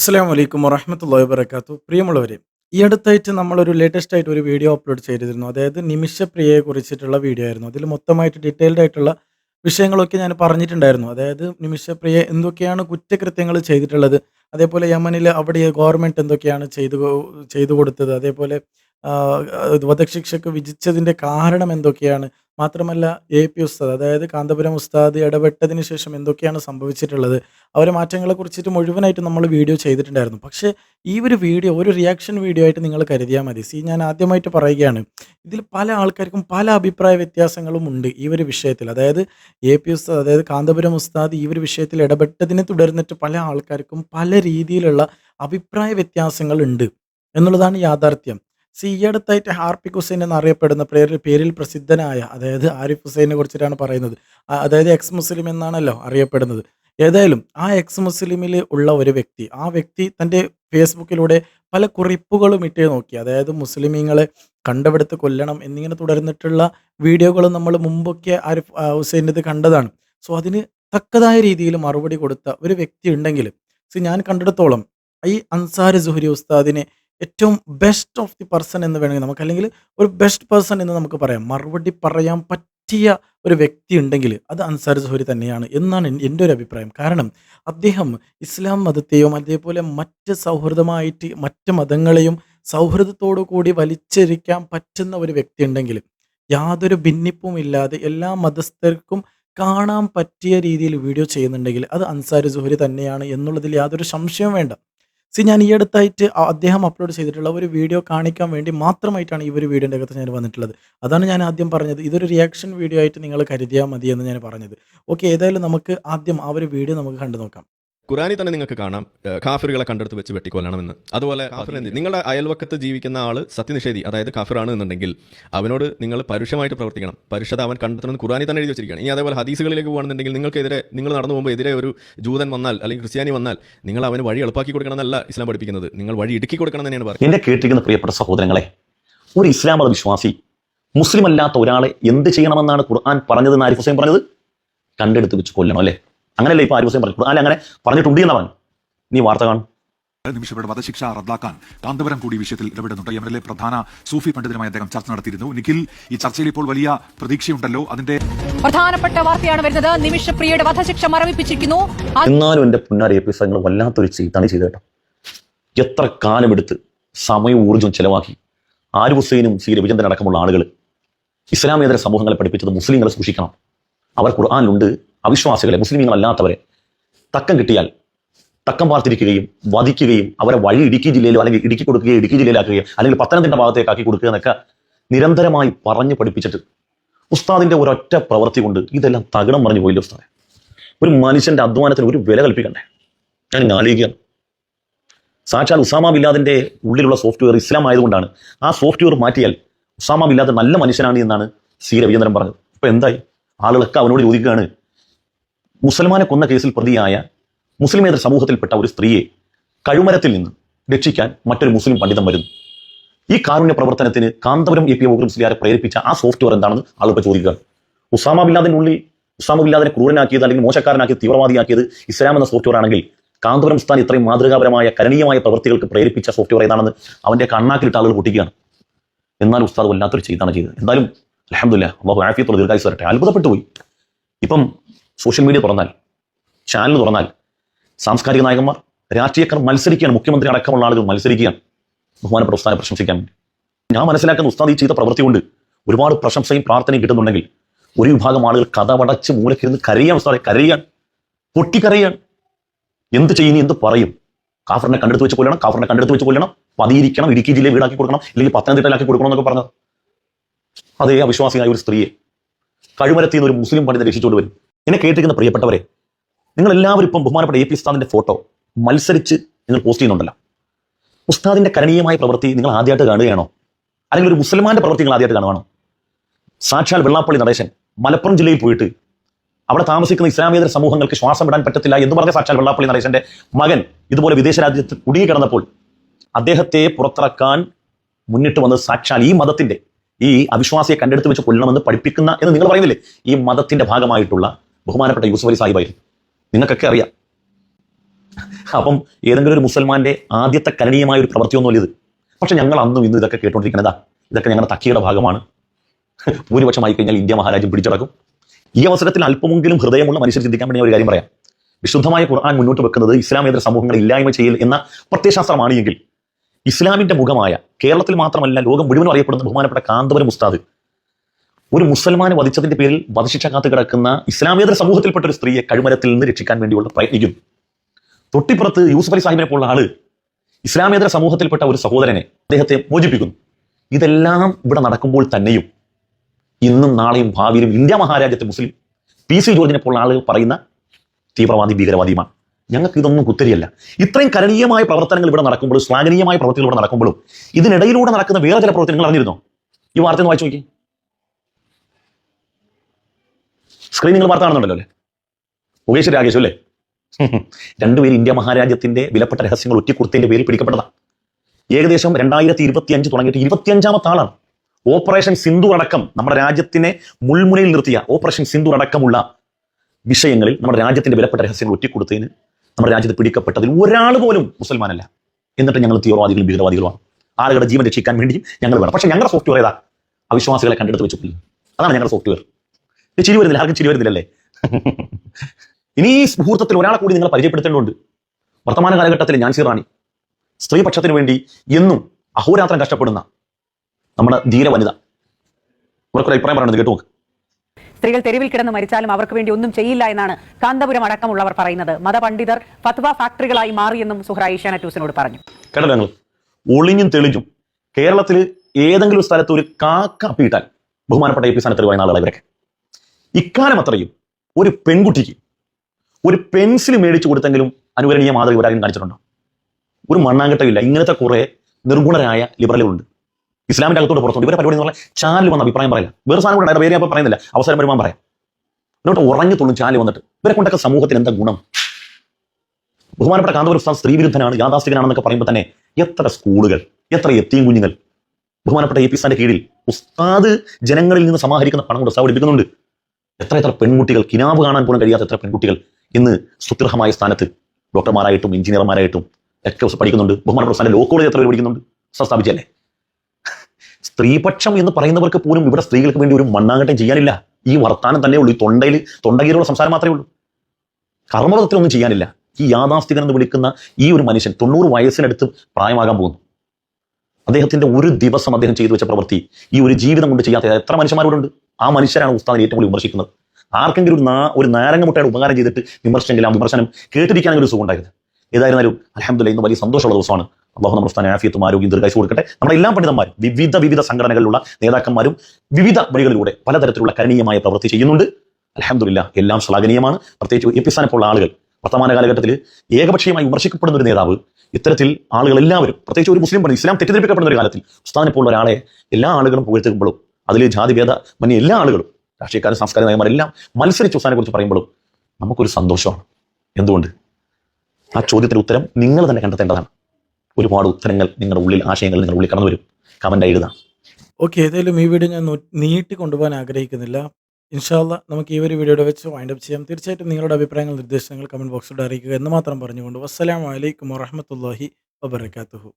അസ്സാം വലൈക്കും വറഹമത്തല്ലാ വബർക്കാത്തു പ്രിയമുള്ളവരെ ഈ അടുത്തായിട്ട് നമ്മളൊരു ലേറ്റസ്റ്റ് ആയിട്ട് ഒരു വീഡിയോ അപ്ലോഡ് ചെയ്തിരുന്നു. അതായത് നിമിഷപ്രിയയെ കുറിച്ചിട്ടുള്ള വീഡിയോ ആയിരുന്നു. അതിൽ മൊത്തമായിട്ട് ഡീറ്റെയിൽഡ് ആയിട്ടുള്ള വിഷയങ്ങളൊക്കെ ഞാൻ പറഞ്ഞിട്ടുണ്ടായിരുന്നു. അതായത് നിമിഷപ്രിയ എന്തൊക്കെയാണ് കുറ്റകൃത്യങ്ങൾ ചെയ്തിട്ടുള്ളത് അതേപോലെ യമനിൽ അവിടെ ഗവൺമെന്റ് എന്തൊക്കെയാണ് ചെയ്തു ചെയ്തു കൊടുത്തത് അതേപോലെ വധശിക്ഷക്ക് വിധിച്ചതിന്റെ കാരണം എന്തൊക്കെയാണ്? മാത്രമല്ല എ പി ഉസ്താദ് അതായത് കാന്തപുരം ഉസ്താദ് ഇടപെട്ടതിന് ശേഷം എന്തൊക്കെയാണ് സംഭവിച്ചിട്ടുള്ളത്? അവരെ മാറ്റങ്ങളെ കുറിച്ചിട്ട് മുഴുവനായിട്ട് നമ്മൾ വീഡിയോ ചെയ്തിട്ടുണ്ടായിരുന്നു. പക്ഷേ ഈ ഒരു വീഡിയോ ഒരു റിയാക്ഷൻ വീഡിയോ ആയിട്ട് നിങ്ങൾ കരുതിയാൽ മതി. സി ഞാൻ ആദ്യമായിട്ട് പറയുകയാണ്. ഇതിൽ പല ആൾക്കാർക്കും പല അഭിപ്രായ വ്യത്യാസങ്ങളും ഉണ്ട് ഈ ഒരു വിഷയത്തിൽ. അതായത് എ പി ഉസ്താദ് അതായത് കാന്തപുരം ഉസ്താദ് ഈ ഒരു വിഷയത്തിൽ ഇടപെട്ടതിനെ തുടർന്നിട്ട് പല ആൾക്കാർക്കും പല രീതിയിലുള്ള അഭിപ്രായ വ്യത്യാസങ്ങൾ ഉണ്ട് എന്നുള്ളതാണ് യാഥാർത്ഥ്യം. സി ഈ അടുത്തായിട്ട് ഹാർപ്പിക് ഹുസൈൻ എന്നറിയപ്പെടുന്ന പേരിൽ പേരിൽ പ്രസിദ്ധനായ അതായത് ആരിഫ് ഹുസൈനെ കുറിച്ചിട്ടാണ് പറയുന്നത്. അതായത് എക്സ് മുസ്ലിം എന്നാണല്ലോ അറിയപ്പെടുന്നത്. ഏതായാലും ആ എക്സ് മുസ്ലിമിൽ ഉള്ള ഒരു വ്യക്തി ആ വ്യക്തി തന്റെ ഫേസ്ബുക്കിലൂടെ പല കുറിപ്പുകളും ഇട്ടേ നോക്കി. അതായത് മുസ്ലിമീങ്ങളെ കണ്ടെടുത്ത് കൊല്ലണം എന്നിങ്ങനെ തുടർന്നിട്ടുള്ള വീഡിയോകൾ നമ്മൾ മുമ്പൊക്കെ ആരിഫ് ഹുസൈന്റെ കണ്ടതാണ്. സോ അതിന് തക്കതായ രീതിയിൽ മറുപടി കൊടുത്ത ഒരു വ്യക്തി ഉണ്ടെങ്കിൽ ഞാൻ കണ്ടെടുത്തോളം. ഈ അൻസാർ സുഹരി ഉസ്താദിനെ ഏറ്റവും ബെസ്റ്റ് ഓഫ് ദി പേഴ്സൺ എന്ന് വേണമെങ്കിൽ നമുക്ക് അല്ലെങ്കിൽ ഒരു ബെസ്റ്റ് പേഴ്സൺ എന്ന് നമുക്ക് പറയാം. മറുപടി പറയാൻ പറ്റിയ ഒരു വ്യക്തി ഉണ്ടെങ്കിൽ അത് അൻസാർ സുഹരി തന്നെയാണ് എന്നാണ് എന്റെ ഒരു അഭിപ്രായം. കാരണം അദ്ദേഹം ഇസ്ലാം മതത്തെയും അതേപോലെ മറ്റ് സൗഹൃദമായിട്ട് മറ്റ് മതങ്ങളെയും സൗഹൃദത്തോടു കൂടി വലിച്ചെരിക്കാൻ പറ്റുന്ന ഒരു വ്യക്തി ഉണ്ടെങ്കിൽ യാതൊരു ഭിന്നിപ്പും ഇല്ലാതെ എല്ലാ മതസ്ഥർക്കും കാണാൻ പറ്റിയ രീതിയിൽ വീഡിയോ ചെയ്യുന്നുണ്ടെങ്കിൽ അത് അൻസാർ സുഹരി തന്നെയാണ് എന്നുള്ളതിൽ യാതൊരു സംശയവും വേണ്ട. സി ഞാൻ ഈ അടുത്തായിട്ട് അദ്ദേഹം അപ്ലോഡ് ചെയ്തിട്ടുള്ള ഒരു വീഡിയോ കാണിക്കാൻ വേണ്ടി മാത്രമായിട്ടാണ് ഈ ഒരു വീഡിയോന്റെ അകത്ത് ഞാൻ വന്നിട്ടുള്ളത്. അതാണ് ഞാൻ ആദ്യം പറഞ്ഞത്. ഇതൊരു റിയാക്ഷൻ വീഡിയോ ആയിട്ട് നിങ്ങൾ കരുതിയാൽ മതി എന്ന് ഞാൻ പറഞ്ഞത്. ഓക്കെ ഏതായാലും നമുക്ക് ആദ്യം ആ ഒരു വീഡിയോ നമുക്ക് കണ്ടു നോക്കാം ഖുറാനിൽ തന്നെ നിങ്ങൾക്ക് കാണാം കാഫിറുകളെ കണ്ടെടുത്ത് വെച്ച് വെട്ടിക്കൊല്ലണമെന്ന്. അതുപോലെ നിങ്ങളുടെ അയൽവക്കത്ത് ജീവിക്കുന്ന ആൾ സത്യനിഷേധി അതായത് കാഫിറാണ് എന്നുണ്ടെങ്കിൽ അവനോട് നിങ്ങൾ പരുഷമായിട്ട് പ്രവർത്തിക്കണം. പരുഷത അവൻ കണ്ടെത്തണമെന്ന് ഖുറാനിൽ തന്നെ എഴുതി വെച്ചിരിക്കുകയാണ്. ഇനി അതേപോലെ ഹദീസുകളിലേക്ക് പോകുകയാണെന്നുണ്ടെങ്കിൽ നിങ്ങൾക്കെതിരെ നിങ്ങൾ നടന്നു പോകുമ്പോൾ എതിരെ ഒരു ജൂതൻ വന്നാൽ അല്ലെങ്കിൽ ക്രിസ്ത്യാനി വന്നാൽ നിങ്ങൾ അവന് വഴി എളുപ്പാക്കി കൊടുക്കണം എന്നല്ല ഇസ്ലാം പഠിപ്പിക്കുന്നത്. നിങ്ങൾ വഴി ഇടുക്കി കൊടുക്കണം എന്ന് തന്നെയാണ് പറയുന്നത്. എന്നെ കേട്ടിരിക്കുന്ന പ്രിയപ്പെട്ട സഹോദരങ്ങളെ ഒരു ഇസ്ലാം മത വിശ്വാസി മുസ്ലിം അല്ലാത്ത ഒരാളെ എന്ത് ചെയ്യണമെന്നാണ് ഖുർആൻ പറഞ്ഞതെന്ന് ആരിഫ് ഹുസൈൻ പറഞ്ഞത്? കണ്ടെടുത്ത് വെച്ച് കൊല്ലണം അല്ലേ? അങ്ങനെയല്ലേ ഇപ്പൊ ആരുസേം പറഞ്ഞു ഖുർആൻ അങ്ങനെ പറഞ്ഞിട്ടുണ്ട് എന്നാണ് പറഞ്ഞു നീ വാർത്ത കാണും. നിമിഷയുടെ വധശിക്ഷ റദ്ദാക്കാൻ കാന്തപുരം കൂടി വിഷയത്തിൽ ഇടപെടുന്നുണ്ട്. യമനിലെ പ്രധാന സൂഫി പണ്ഡിതനുമായി അദ്ദേഹം ചർച്ച നടത്തിയിരുന്നു. നിഖിൽ ഈ ചർച്ചയിൽ ഇപ്പോൾ വലിയ പ്രതീക്ഷയുണ്ടല്ലോ. അതിന്റെ പ്രധാനപ്പെട്ട വാർത്തയാണ് വരുന്നത്. നിമിഷപ്രിയയുടെ വധശിക്ഷ മറവിപ്പിച്ചിരിക്കുന്നു എന്നാലും എന്റെ പുന്നാര എ നിങ്ങൾ വല്ലാത്തൊരു ചെയ്താണ് ചെയ്ത് കേട്ടോ എത്ര കാലമെടുത്ത് സമയവും ഊർജവും ചെലവാക്കി ആര് ഹുസൈനും സി രവിചന്ദ്രൻ അടക്കമുള്ള ആളുകൾ ഇസ്ലാമേതര സമൂഹങ്ങളെ പഠിപ്പിച്ചത് മുസ്ലിങ്ങളെ സൂക്ഷിക്കണം. അവർ ഖുർആാനിലുണ്ട്. അവിശ്വാസികളെ മുസ്ലിമീങ്ങളല്ലാത്തവരെ തക്കം കിട്ടിയാൽ തക്കം പാർത്തിരിക്കുകയും വധിക്കുകയും അവരെ വഴി ഇടുക്കി ജില്ലയിലോ അല്ലെങ്കിൽ ഇടുക്കി കൊടുക്കുകയോ ഇടുക്കി ജില്ലയിലാക്കുകയോ അല്ലെങ്കിൽ പത്തനംതിട്ട ഭാഗത്തേക്കാക്കി കൊടുക്കുക എന്നൊക്കെ നിരന്തരമായി പറഞ്ഞു പഠിപ്പിച്ചിട്ട് ഉസ്താദിന്റെ ഒരൊറ്റ പ്രവൃത്തി കൊണ്ട് ഇതെല്ലാം തകിടം പറഞ്ഞു പോയില്ല ഉസ്താദെ? ഒരു മനുഷ്യന്റെ അധ്വാനത്തിന് ഒരു വില കൽപ്പിക്കണ്ടേ? ഞാൻ ഇങ്ങനെ ആലോചിക്കുകയാണ്. സാക്ഷാൽ ഉസാമ ബില്ലാദിന്റെ ഉള്ളിലുള്ള സോഫ്റ്റ്വെയർ ഇസ്ലാം ആയതുകൊണ്ടാണ് ആ സോഫ്റ്റ്വെയർ മാറ്റിയാൽ ഉസാമ ബില്ലാദ് നല്ല മനുഷ്യനാണ് എന്നാണ് സി. രവീന്ദ്രൻ പറഞ്ഞത്. ഇപ്പൊ എന്തായി? ആളുകളൊക്കെ അവനോട് ചോദിക്കുകയാണ് മുസൽമാനെ കൊന്ന കേസിൽ പ്രതിയായ മുസ്ലിമേതര സമൂഹത്തിൽപ്പെട്ട ഒരു സ്ത്രീയെ കഴുമരത്തിൽ നിന്ന് രക്ഷിക്കാൻ മറ്റൊരു മുസ്ലിം പണ്ഡിതൻ വരുന്നു. ഈ കാരുണ്യ പ്രവർത്തനത്തിന് കാന്തപുരം എ പി മുസ്ലിയാരെ പ്രേരിപ്പിച്ച ആ സോഫ്റ്റ്വെയർ എന്താണെന്ന് ആളുകൾ ചോദിക്കുക. ഉസാമ ബില്ലാദിനുള്ളിൽ ഉസാമ ബില്ലാദിനെ ക്രൂരനാക്കിയത് അല്ലെങ്കിൽ മോശക്കാരനാക്കിയത് തീവ്രവാദിയാക്കിയത് ഇസ്ലാം എന്ന സോഫ്റ്റ്വെയർ ആണെങ്കിൽ കാന്തപുരം സ്ഥാൻ ഇത്രയും മാതൃകാപരമായ കരണീയമായ പ്രവൃത്തികൾക്ക് പ്രേരിപ്പിച്ച സോഫ്റ്റ്വെയർ ഏതാണെന്ന് അവന്റെ കണ്ണാക്കിലിട്ട് ആളുകൾ പൊട്ടിക്കുകയാണ്. എന്നാൽ ഉസ്താദ് വല്ലാത്തൊരു ചെയ്താണ് ചെയ്തത്. എന്തായാലും അലഹമില്ല അള്ളാഹു ആഫിയത്തുള്ള ദീർഘായുസ് വരട്ടെ അത്ഭുതപ്പെട്ടു പോയി. ഇപ്പം സോഷ്യൽ മീഡിയ തുറന്നാൽ ചാനൽ തുറന്നാൽ സാംസ്കാരിക നായകന്മാർ രാഷ്ട്രീയക്കാർ മത്സരിക്കുകയാണ്. മുഖ്യമന്ത്രി അടക്കമുള്ള ആളുകൾ മത്സരിക്കുകയാണ്. ബഹുമാനപ്പെട്ട ഉസ്താദിനെ പ്രശംസിക്കാൻ വേണ്ടി. ഞാൻ മനസ്സിലാക്കുന്ന ഉസ്താദ് ഈ ചെയ്ത പ്രവൃത്തി കൊണ്ട് ഒരുപാട് പ്രശംസയും പ്രാർത്ഥനയും കിട്ടുന്നുണ്ടെങ്കിൽ ഒരു വിഭാഗം ആളുകൾ കഥ വടച്ച് മൂലക്കിരുന്ന് കരയാൻ ഉസ്താദെ കരയാൻ പൊട്ടിക്കരയാൻ എന്ത് ചെയ്യുന്നു എന്ത് പറയും? കാഫറിനെ കണ്ടെടുത്ത് വെച്ച് കൊല്ലണം കാഫറിനെ കണ്ടെടുത്ത് വെച്ച് കൊല്ലണം പതിയിരിക്കണം ഇടുക്കി ജില്ലയിൽ വീടാക്കി കൊടുക്കണം അല്ലെങ്കിൽ പത്തനംതിട്ടയിലാക്കി കൊടുക്കണം എന്നൊക്കെ പറഞ്ഞത്. അതേ അവിശ്വാസിയായ ഒരു സ്ത്രീയെ കഴിമരത്തിൽ നിന്ന് ഒരു മുസ്ലിം പണ്ഡിതനെ രക്ഷിച്ചുകൊണ്ട് വരും. എന്നെ കേട്ടിരിക്കുന്ന പ്രിയപ്പെട്ടവരെ നിങ്ങൾ എല്ലാവരും ഇപ്പം ബഹുമാനപ്പെട്ട എ പി ഉസ്താദിന്റെ ഫോട്ടോ മത്സരിച്ച് നിങ്ങൾ പോസ്റ്റ് ചെയ്യുന്നുണ്ടല്ലോ. ഉസ്താദിന്റെ കരണീയമായ പ്രവൃത്തി നിങ്ങൾ ആദ്യമായിട്ട് കാണുകയാണോ? അല്ലെങ്കിൽ ഒരു മുസ്ലിമാന്റെ പ്രവൃത്തി നിങ്ങൾ ആദ്യമായിട്ട് കാണുകയാണോ? സാക്ഷാൽ വെള്ളാപ്പള്ളി നടേശൻ മലപ്പുറം ജില്ലയിൽ പോയിട്ട് അവിടെ താമസിക്കുന്ന ഇസ്ലാമേതര സമൂഹങ്ങൾക്ക് ശ്വാസം വിടാൻ പറ്റത്തില്ല എന്ന് പറഞ്ഞ സാക്ഷാൽ വെള്ളാപ്പള്ളി നടേശന്റെ മകൻ ഇതുപോലെ വിദേശ രാജ്യത്ത് കുടുങ്ങി കിടന്നപ്പോൾ അദ്ദേഹത്തെ പുറത്തിറക്കാൻ മുന്നിട്ട് വന്നത് സാക്ഷാൽ ഈ മതത്തിന്റെ ഈ അവിശ്വാസിയെ കണ്ടെടുത്ത് വെച്ച് കൊല്ലണമെന്ന് പഠിപ്പിക്കുന്ന എന്ന് നിങ്ങൾ പറയുന്നില്ലേ? ഈ മതത്തിന്റെ ഭാഗമായിട്ടുള്ള ബഹുമാനപ്പെട്ട യൂസുഫ് അലി സാഹിബായിരുന്നു നിങ്ങൾക്കൊക്കെ അറിയാം. അപ്പം ഏതെങ്കിലും ഒരു മുസൽമാന്റെ ആദ്യത്തെ കരണീയമായ ഒരു പ്രവൃത്തിയൊന്നും ഇത്. പക്ഷെ ഞങ്ങൾ അന്നും ഇന്നും ഇതൊക്കെ കേട്ടോണ്ടിരിക്കുന്നതാ ഇതൊക്കെ ഞങ്ങളുടെ തക്കിയുടെ ഭാഗമാണ്. ഭൂരിപക്ഷമായി കഴിഞ്ഞാൽ ഇന്ത്യ മഹാരാജ്യം പിടിച്ചടക്കും. ഈ അവസരത്തിൽ അല്പമെങ്കിലും ഹൃദയമുള്ള മനുഷ്യർ ചിന്തിക്കാൻ വേണ്ടി ഒരു കാര്യം പറയാം. വിശുദ്ധമായ ഖുർആൻ മുന്നോട്ട് വെക്കുന്നത് ഇസ്ലാമേതര സമൂഹങ്ങൾ ഇല്ലായ്മ ചെയ്യൽ എന്ന പ്രത്യയശാസ്ത്രമാണ് എങ്കിൽ ഇസ്ലാമിന്റെ മുഖമായ കേരളത്തിൽ മാത്രമല്ല ലോകം മുഴുവനും അറിയപ്പെടുന്ന ബഹുമാനപ്പെട്ട കാന്തപുരം ഉസ്താദ് ഒരു മുസൽമാനെ വധിച്ചതിന്റെ പേരിൽ വധശിക്ഷ കാത്തു കിടക്കുന്ന ഇസ്ലാമേതര സമൂഹത്തിൽപ്പെട്ട ഒരു സ്ത്രീയെ കഴിമരത്തിൽ നിന്ന് രക്ഷിക്കാൻ വേണ്ടിയുള്ള പ്രയത്നിക്കും തൊട്ടിപ്പുറത്ത് യൂസുഫ് അലി സാഹിബിനെ പോലുള്ള ആൾ ഇസ്ലാമേതര സമൂഹത്തിൽപ്പെട്ട ഒരു സഹോദരനെ അദ്ദേഹത്തെ മോചിപ്പിക്കുന്നു. ഇതെല്ലാം ഇവിടെ നടക്കുമ്പോൾ തന്നെയും ഇന്നും നാളെയും ഭാവിയിലും ഇന്ത്യ മഹാരാജ്യത്തെ മുസ്ലിം പി സി ജോർജിനെ പോലുള്ള ആളുകൾ പറയുന്ന തീവ്രവാദി ഭീകരവാദിയുമാണ്. ഞങ്ങൾക്ക് ഇതൊന്നും കുത്തരിയല്ല. ഇത്രയും കരണീയമായ പ്രവർത്തനങ്ങൾ ഇവിടെ നടക്കുമ്പോഴും ശ്ലാഘനീയമായ പ്രവർത്തനങ്ങൾ ഇവിടെ നടക്കുമ്പോഴും ഇതിനിടയിലൂടെ നടക്കുന്ന വേറെ ചില പ്രവർത്തനങ്ങൾ അറിഞ്ഞിരുന്നോ? ഈ വാർത്ത വായിച്ചു നോക്കി സ്ക്രീൻ നിങ്ങൾ വാർത്ത കാണുന്നുണ്ടല്ലോ അല്ലേ? മുകേഷ് രാകേഷ് അല്ലേ? രണ്ടുപേരും ഇന്ത്യ മഹാരാജ്യത്തിന്റെ വിലപ്പെട്ട രഹസ്യങ്ങൾ ഒറ്റക്കുറുത്തിന്റെ പേരിൽ പിടിക്കപ്പെട്ടതാണ് ഏകദേശം രണ്ടായിരത്തി ഇരുപത്തി അഞ്ച് തുടങ്ങിയിട്ട് ഇരുപത്തിയഞ്ചാമത്തെ ആളാണ്. ഓപ്പറേഷൻ സിന്ധു അടക്കം നമ്മുടെ രാജ്യത്തിനെ മുൾമുനയിൽ നിർത്തിയ ഓപ്പറേഷൻ സിന്ധു അടക്കമുള്ള വിഷയങ്ങളിൽ നമ്മുടെ രാജ്യത്തിന്റെ വിലപ്പെട്ട രഹസ്യങ്ങൾ ഒറ്റിക്കൊടുത്തതിന് നമ്മുടെ രാജ്യത്ത് പിടിക്കപ്പെട്ടതിൽ ഒരാൾ പോലും മുസൽമാനല്ല. എന്നിട്ട് ഞങ്ങൾ തീവ്രവാദികളും ഭീകരവാദികളുമാണ്. ആളുകളുടെ ജീവൻ രക്ഷിക്കാൻ വേണ്ടിയും ഞങ്ങൾ വേണം. പക്ഷെ ഞങ്ങളുടെ സോഫ്റ്റ്വെയർ ഏതാ? അവിശ്വാസികളെ കണ്ടെടുത്ത് വെച്ചിട്ടില്ല അതാണ് ഞങ്ങളുടെ സോഫ്റ്റ്വെയർ ചിരി വരുന്നില്ല. ആർക്കും ചിരി വരുന്നില്ലല്ലേ? ഇനി ഈ മുഹൂർത്തത്തിൽ ഒരാളെ കൂടി നിങ്ങൾ പരിചയപ്പെടുത്തേണ്ടതുണ്ട്. വർത്തമാന കാലഘട്ടത്തിൽ ഞാൻ റാണി. സ്ത്രീപക്ഷത്തിന് വേണ്ടി എന്നും അഹോരാത്രം കഷ്ടപ്പെടുന്ന നമ്മുടെ ധീര വനിത. അവർക്കൊരു അഭിപ്രായം പറയുന്നത് കേട്ടു നോക്ക്. സ്ത്രീകൾ തെരുവിൽ കിടന്ന് മരിച്ചാലും അവർക്ക് വേണ്ടി ഒന്നും ചെയ്യില്ല എന്നാണ് കാന്തപുരം അടക്കമുള്ളവർ പറയുന്നത്. മതപണ്ഡിതർ ഫത്വ ഫാക്ടറികളായി മാറിയെന്നും സുഹ്ര ഏഷ്യാനെറ്റ് ന്യൂസിനോട് പറഞ്ഞു. കേട്ടല്ലോ ഞങ്ങൾ ഒളിഞ്ഞും തെളിഞ്ഞും കേരളത്തിൽ ഏതെങ്കിലും സ്ഥലത്ത് ഒരു കാക്ക അപ്പിയിട്ടാൽ ബഹുമാനപ്പെട്ട എ പി സ്ഥാനത്ത് പറയുന്ന ആളുകളെ ഇവരൊക്കെ. ഇക്കാലം അത്രയും ഒരു പെൺകുട്ടിക്ക് ഒരു പെൻസിൽ മേടിച്ചു കൊടുത്തെങ്കിലും അനുകരണീയ മാതൃക ഇവരാരും കാണിച്ചിട്ടുണ്ടോ? ഒരു മണ്ണാങ്കട്ടമില്ല ഇങ്ങനത്തെ കുറെ നിർഗുണരായ ലിബറലുകളുണ്ട് ഇസ്ലാമിന്റെ അകത്തോട് പുറത്തോട്ട് ഇവരെ പരിപാടി എന്ന് പറഞ്ഞാൽ ചാനൽ വന്ന അഭിപ്രായം പറയില്ല. വേറെ സാധനം കൂടെ പേര് ഞാൻ പറയുന്നില്ല. അവസരം വരുമ്പോൾ പറയാം. എന്നിട്ട് ഉറഞ്ഞു തുള്ളും ചാനൽ വന്നിട്ട്. ഇവരെ കൊണ്ടൊക്കെ സമൂഹത്തിന് എന്താ ഗുണം? ബഹുമാനപ്പെട്ട കാന്തപുരം ഉസ്താദ് സ്ത്രീ വിരുദ്ധനാണ് യാഥാസ്ഥികനാണെന്നൊക്കെ പറയുമ്പോൾ തന്നെ എത്ര സ്കൂളുകൾ എത്ര എത്തിയും കുഞ്ഞുങ്ങൾ. ബഹുമാനപ്പെട്ട എ പി സ്ഥാന്റെ കീഴിൽ ഉസ്താദ് ജനങ്ങളിൽ നിന്ന് സമാഹരിക്കുന്ന പണം കൊണ്ട് പഠിപ്പിക്കുന്നുണ്ട്. എത്ര എത്ര പെൺകുട്ടികൾ കിനാവ് കാണാൻ പോലും കഴിയാത്ത എത്ര പെൺകുട്ടികൾ ഇന്ന് സുത്യർഹമായ സ്ഥാനത്ത് ഡോക്ടർമാരായിട്ടും എഞ്ചിനീയർമാരായിട്ടും ഒക്കെ പഠിക്കുന്നുണ്ട്. ബഹുമാനപ്പെട്ട ഉസ്താദിന്റെ ലോ കോളേജ് എത്ര പേര് പഠിക്കുന്നുണ്ട്? സ്ഥാപിച്ചല്ലേ സ്ത്രീപക്ഷം എന്ന് പറയുന്നവർക്ക് പോലും ഇവിടെ സ്ത്രീകൾക്ക് വേണ്ടി ഒരു മണ്ണാങ്കട്ടം ചെയ്യാനില്ല. ഈ വർത്താനം തന്നെ ഉള്ളൂ. ഈ തൊണ്ടയിൽ തൊണ്ടകീരുള്ള സംസാരം മാത്രമേ ഉള്ളൂ. കർമ്മപഥത്തിലൊന്നും ചെയ്യാനില്ല. ഈ യാഥാസ്ഥികൻ എന്ന് വിളിക്കുന്ന ഈ ഒരു മനുഷ്യൻ തൊണ്ണൂറ് വയസ്സിനടുത്ത് പ്രായമാകാൻ പോകുന്നു. അദ്ദേഹത്തിന്റെ ഒരു ദിവസം അദ്ദേഹം ചെയ്തു വെച്ച പ്രവൃത്തി ഈ ഒരു ജീവിതം കൊണ്ട് ചെയ്യാത്ത എത്ര മനുഷ്യന്മാരോടുണ്ട് ആ മനുഷ്യരാണ് ഉസ്താദിനെ ഏറ്റവും കൂടുതൽ വിമർശിക്കുന്നത്. ആർക്കെങ്കിലും ഒരു നാ ഒരു നാരങ്ങ മുട്ടയുടെ ഉപകാരം ചെയ്തിട്ട് വിമർശിച്ചെങ്കിൽ ആ വിമർശനം കേട്ടിരിക്കാനൊരു സുഖം ഉണ്ടായിരുന്നു ഏതായിരുന്നാലും അലഹമ്മദില്ല ഇന്ന് വലിയ സന്തോഷമുള്ള ദിവസമാണ്. അള്ളാഹു നമ്മുടെ സ്ഥാനം ആഫിയത്തും ആരോഗ്യം ദീർഘായുസ് കൊടുക്കട്ടെ. നമ്മുടെ എല്ലാ പണ്ഡിതന്മാരും വിവിധ വിവിധ സംഘടനകളിലുള്ള നേതാക്കന്മാരും വിവിധ വഴികളിലൂടെ പലതരത്തിലുള്ള കരണീയമായ പ്രവൃത്തി ചെയ്യുന്നുണ്ട്. അലഹമ്മദില്ല എല്ലാം ശ്ലാഘനീയമാണ്. പ്രത്യേകിച്ച് എപ്പിസ്ഥാനെ പോലുള്ള ആളുകൾ വർത്തമാന കാലഘട്ടത്തിൽ ഏകപക്ഷീയമായി വിമർശിക്കപ്പെടുന്ന ഒരു നേതാവ് ഇത്തരത്തിൽ ആളുകൾ എല്ലാവരും പ്രത്യേകിച്ച് ഒരു മുസ്ലിം പണ്ഡിതൻ ഇസ്ലാം തെറ്റിദ്ധരിപ്പിക്കപ്പെടുന്ന ഒരു കാലത്തിൽ ഉസ്താദിനെ പോലുള്ള ഒരാളെ എല്ലാ ആളുകളും പുകഴ്ത്തുമ്പോഴും അതിൽ ജാതിഭേദ മന്യ എല്ലാ ആളുകളും രാഷ്ട്രീയക്കാരും സാംസ്കാരിക നയന്മാരെല്ലാം മത്സരിച്ച് കുറിച്ച് പറയുമ്പോഴും നമുക്കൊരു സന്തോഷമാണ്. എന്തുകൊണ്ട്? ആ ചോദ്യത്തിന് ഉത്തരം നിങ്ങൾ തന്നെ കണ്ടെത്തേണ്ടതാണ്. ഒരുപാട് ഉത്തരങ്ങൾ നിങ്ങളുടെ ഉള്ളിൽ ആശയങ്ങൾ നിങ്ങളുടെ ഉള്ളിൽ കടന്നു വരും കമന്റായി എഴുതാം ഓക്കെ ഏതായാലും ഈ വീഡിയോ ഞാൻ നീട്ടി കൊണ്ടുപോകാൻ ആഗ്രഹിക്കുന്നില്ല. ഇൻഷാല്ല നമുക്ക് ഈ ഒരു വീഡിയോയുടെ വെച്ച് വൈൻഡ് അപ്പ് ചെയ്യാം. തീർച്ചയായിട്ടും നിങ്ങളുടെ അഭിപ്രായങ്ങൾ നിർദ്ദേശങ്ങൾ കമന്റ് ബോക്സിലൂടെ അറിയിക്കുക എന്ന് മാത്രം പറഞ്ഞുകൊണ്ട് വസ്സലാമലൈക്കും വറഹമത്തല്ലാഹി വബർക്കാത്തുഹു